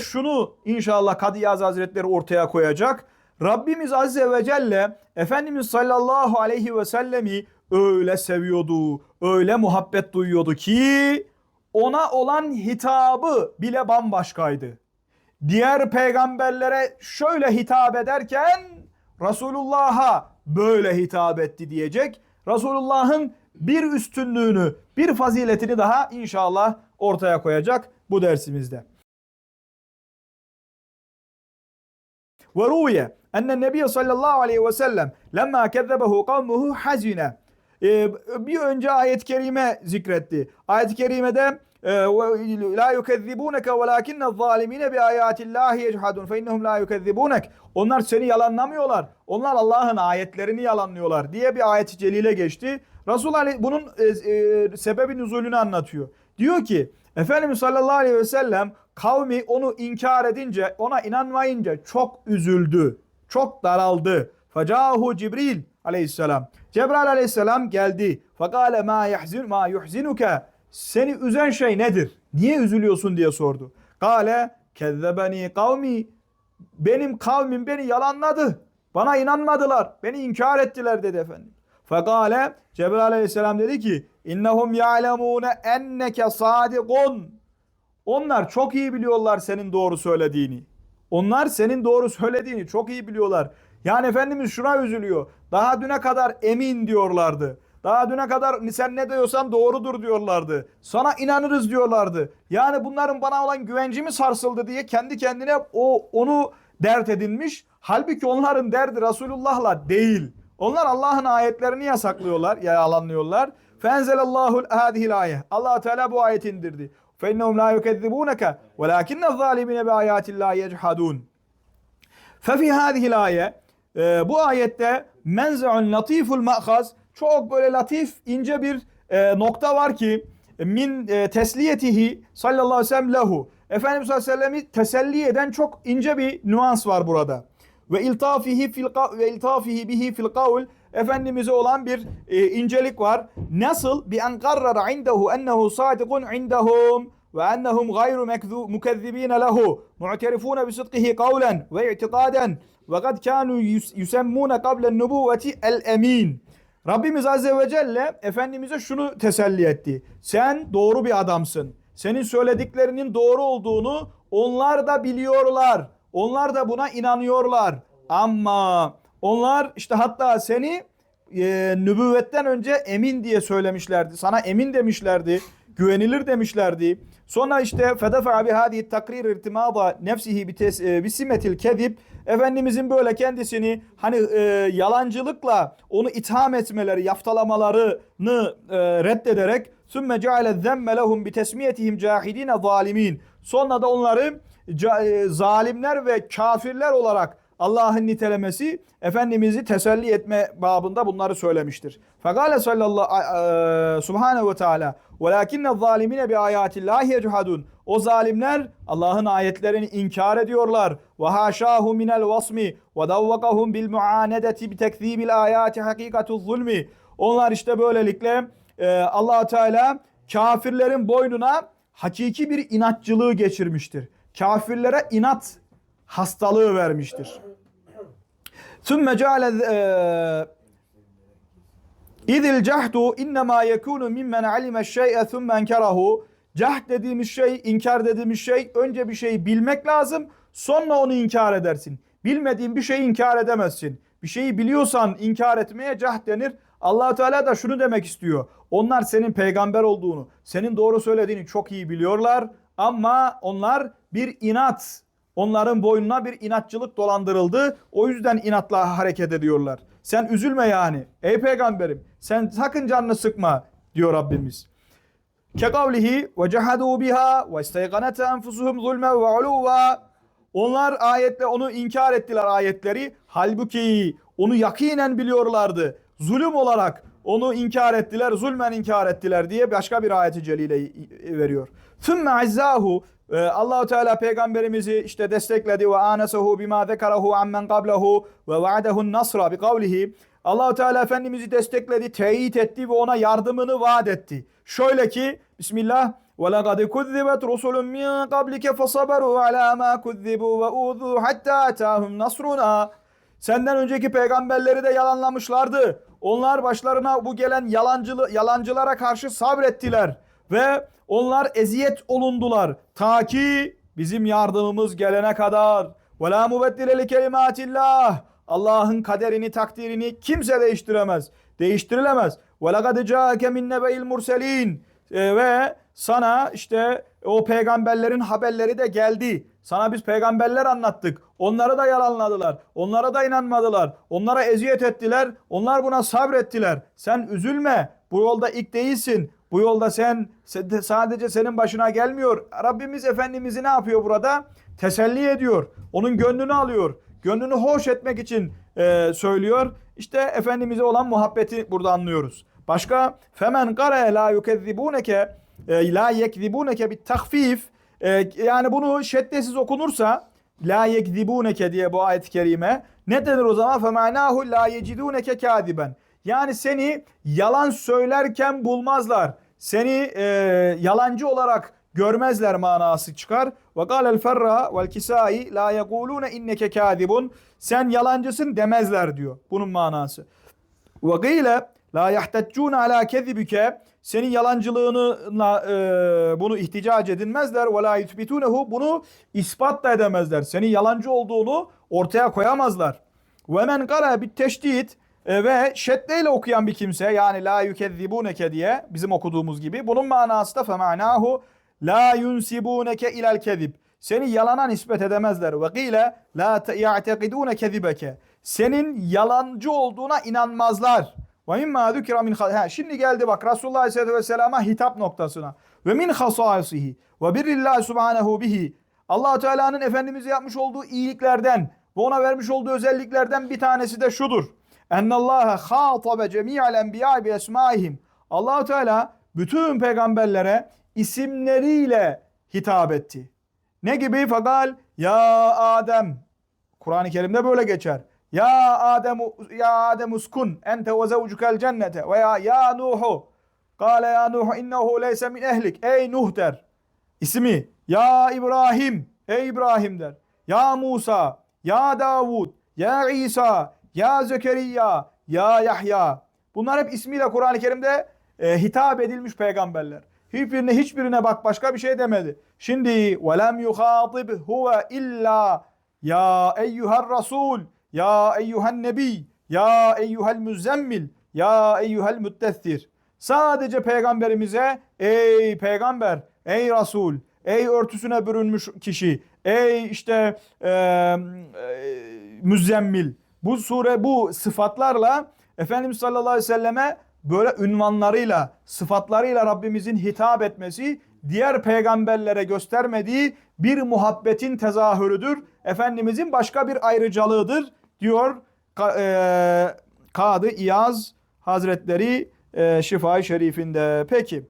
şunu inşallah Kadı Yaz Hazretleri ortaya koyacak. Rabbimiz Azze ve Celle Efendimiz sallallahu aleyhi ve sellemi öyle seviyordu, öyle muhabbet duyuyordu ki ona olan hitabı bile bambaşkaydı. Diğer peygamberlere şöyle hitap ederken Resulullah'a böyle hitap etti diyecek. Resulullah'ın bir üstünlüğünü, bir faziletini daha inşallah ortaya koyacak bu dersimizde. Ve ruye enne nebiye sallallahu aleyhi ve sellem lemma kezzebehu kavmuhu hazine. bir önce ayet-i kerime zikretti. Ayet-i kerimede e, la yukezzibunke velakinne zalimine bi ayatillahi yechadun fe innehum la yukezzibunek. Onlar seni yalanlamıyorlar. Onlar Allah'ın ayetlerini yalanlıyorlar diye bir ayet-i celile geçti. Resul Ali bunun e, e, sebebi nüzulünü anlatıyor. Diyor ki Efendimiz sallallahu aleyhi ve sellem kavmi onu inkar edince, ona inanmayınca çok üzüldü. Çok daraldı. Facahu Cibril aleyhisselam. Cebrail aleyhisselam geldi. Fakale ma yahzin ma yuhzinuke. Seni üzen şey nedir? Niye üzülüyorsun diye sordu. Kale kezzebeni kavmi. Benim kavmim beni yalanladı. Bana inanmadılar. Beni inkar ettiler dedi efendim. Fekale Cebrail aleyhisselam dedi ki innehum ya'lemune enneke sadikun. Onlar çok iyi biliyorlar senin doğru söylediğini. Onlar senin doğru söylediğini çok iyi biliyorlar. Yani Efendimiz şuna üzülüyor. Daha düne kadar emin diyorlardı. Daha düne kadar sen ne diyorsan doğrudur diyorlardı. Sana inanırız diyorlardı. Yani bunların bana olan güvenci mi sarsıldı diye kendi kendine o onu dert edinmiş. Halbuki onların derdi Resulullah'la değil. Onlar Allah'ın ayetlerini yasaklıyorlar, yalanlıyorlar. Fenzelallahu hadihil ayet. Allah Teala bu ayeti indirdi. فَاِنَّهُمْ لَا يُكَذِّبُونَكَ وَلَاكِنَّ الظَّالِمِينَ بِآيَاتِ اللّٰهِ يَجْحَدُونَ فَفِي هَذِهِ الْآيَةِ e, Bu ayette menze'un latiful ma'haz çok böyle latif ince bir e, nokta var ki min e, tesliyetihi sallallahu aleyhi ve sellem lehu Efendimiz sallallahu aleyhi ve sellem'i teselli eden çok ince bir nüans var burada. Ve iltafihi fil ve iltafihi bihi fil kavl Efendimiz'e olan bir e, incelik var. Nasıl? Bi en karrara indehu ennehu sadikun indehum ve ennehum gayru mukezzibine lehu mu'terifune bi sıdkihi kavlen ve i'tikaden ve kad kanu yusemmune kablen nubuvveti el emin. Rabbimiz Azze ve Celle Efendimiz'e şunu teselli etti. Sen doğru bir adamsın. Senin söylediklerinin doğru olduğunu onlar da biliyorlar. Onlar da buna inanıyorlar. Ama onlar işte hatta seni e, nübüvvetten önce emin diye söylemişlerdi. Sana emin demişlerdi. Güvenilir demişlerdi. Sonra işte fedefa bi hadi takrir irtimada nefsihi bi simetil kezib Efendimizin böyle kendisini hani e, yalancılıkla onu itham etmeleri, yaftalamalarını e, reddederek sümme ceale zemme lehum bi tesmiyetihim cahidine zalimin. Sonra da onları e, zalimler ve kafirler olarak Allah'ın nitelemesi Efendimiz'i teselli etme babında bunları söylemiştir. Fekale sallallahu subhanehu ve teala velakinne zalimine bi ayatillahi yechadun. O zalimler Allah'ın ayetlerini inkar ediyorlar. Ve davvakahum bil muanedeti bi tekzibil ayati hakikatu zulmi. Onlar işte böylelikle e, allah Teala kafirlerin boynuna hakiki bir inatçılığı geçirmiştir. Kafirlere inat hastalığı vermiştir. Sümme ceale e, İdil cahdu innema yekunu mimmen alime şey'e thummen enkerahu. Cahd dediğimiz şey, inkar dediğimiz şey, önce bir şeyi bilmek lazım, sonra onu inkar edersin. Bilmediğin bir şeyi inkar edemezsin. Bir şeyi biliyorsan inkar etmeye cahd denir. allah Teala da şunu demek istiyor. Onlar senin peygamber olduğunu, senin doğru söylediğini çok iyi biliyorlar. Ama onlar bir inat onların boynuna bir inatçılık dolandırıldı. O yüzden inatla hareket ediyorlar. Sen üzülme yani. Ey peygamberim sen sakın canını sıkma diyor Rabbimiz. Kekavlihi ve cehadu biha ve isteyganete enfusuhum zulme ve uluva. Onlar ayetle onu inkar ettiler ayetleri. Halbuki onu yakinen biliyorlardı. Zulüm olarak onu inkar ettiler, zulmen inkar ettiler diye başka bir ayeti celile veriyor. Sümme azzahu Allahu Teala peygamberimizi işte destekledi ve anasahu bima zekarahu ammen qablahu ve va'dehu nasra bi kavlihi Allahu Teala efendimizi destekledi, teyit etti ve ona yardımını vaat etti. Şöyle ki Bismillah. وَلَقَدْ كُذِّبَتْ رُسُلٌ مِّن قَبْلِكَ فَصَبَرُوا عَلَى مَا كُذِّبُوا وَأُوذُوا حَتَّى أَتَاهُمْ نَصْرُنَا Senden önceki peygamberleri de yalanlamışlardı. Onlar başlarına bu gelen yalancılı, yalancılara karşı sabrettiler ve onlar eziyet olundular. Ta ki bizim yardımımız gelene kadar. Ve la mubeddile li. Allah'ın kaderini, takdirini kimse değiştiremez. Değiştirilemez. Ve laqad ca'ake min nebe'il murselin. E, ve sana işte o peygamberlerin haberleri de geldi. Sana biz peygamberler anlattık. Onları da yalanladılar. Onlara da inanmadılar. Onlara eziyet ettiler. Onlar buna sabrettiler. Sen üzülme. Bu yolda ilk değilsin. Bu yolda sen sadece senin başına gelmiyor. Rabbimiz Efendimiz'i ne yapıyor burada? Teselli ediyor. Onun gönlünü alıyor. Gönlünü hoş etmek için e, söylüyor. İşte Efendimiz'e olan muhabbeti burada anlıyoruz. Başka femen kare la yukezzibuneke la yekzibuneke bit tahfif e, yani bunu şeddesiz okunursa la yekzibuneke diye bu ayet-i kerime ne denir o zaman femanahu la yeciduneke kadiben yani seni yalan söylerken bulmazlar seni e, yalancı olarak görmezler manası çıkar. Ve kâlel ferra vel kisai la yekulune inneke kadibun. Sen yalancısın demezler diyor. Bunun manası. Ve gîle la yahteccûne alâ kezibike. Senin yalancılığına e, bunu ihticac edinmezler. Ve la yuthbitunehu. Bunu ispat da edemezler. Senin yalancı olduğunu ortaya koyamazlar. Ve men kara bit teşdid e, ve şeddeyle okuyan bir kimse yani la yukezzibuneke diye bizim okuduğumuz gibi bunun manası da femanahu la yunsibuneke ilel kezib. Seni yalana nispet edemezler. Ve gile la te- ya'tekidune kezibeke. Senin yalancı olduğuna inanmazlar. Ve mimma zükira min ha, Şimdi geldi bak Resulullah Aleyhisselatü Vesselam'a hitap noktasına. Ve min hasaisihi ve birrillahi subhanehu bihi. allah Teala'nın Efendimiz'e yapmış olduğu iyiliklerden ve ona vermiş olduğu özelliklerden bir tanesi de şudur. Ennallaha khatabe cemi'al enbiya bi esmaihim. allah Teala bütün peygamberlere isimleriyle hitap etti. Ne gibi? Fagal ya Adem. Kur'an-ı Kerim'de böyle geçer. Ya Adem ya Adem uskun ente ve zevcukel cennete ve ya Nuhu. Kale ya Nuhu innehu leyse min ehlik. Ey Nuh der. İsmi ya İbrahim. Ey İbrahim der. Ya Musa. Ya Davud. Ya İsa. Ya Zekeriya. Ya Yahya. Bunlar hep ismiyle Kur'an-ı Kerim'de e, hitap edilmiş peygamberler. Hiçbirine hiçbirine bak başka bir şey demedi. Şimdi velem yuhatib huve illa ya eyyuhel rasul ya eyyuhen nebi ya eyyuhel müzzemmil ya eyyuhel müddessir. Sadece peygamberimize ey peygamber, ey Resul, ey örtüsüne bürünmüş kişi, ey işte e, e, müzzemmil. Bu sure bu sıfatlarla Efendimiz sallallahu aleyhi ve selleme böyle ünvanlarıyla, sıfatlarıyla Rabbimizin hitap etmesi diğer peygamberlere göstermediği bir muhabbetin tezahürüdür. Efendimizin başka bir ayrıcalığıdır diyor e, Kadı İyaz Hazretleri e, Şifa-i Şerifinde. Peki.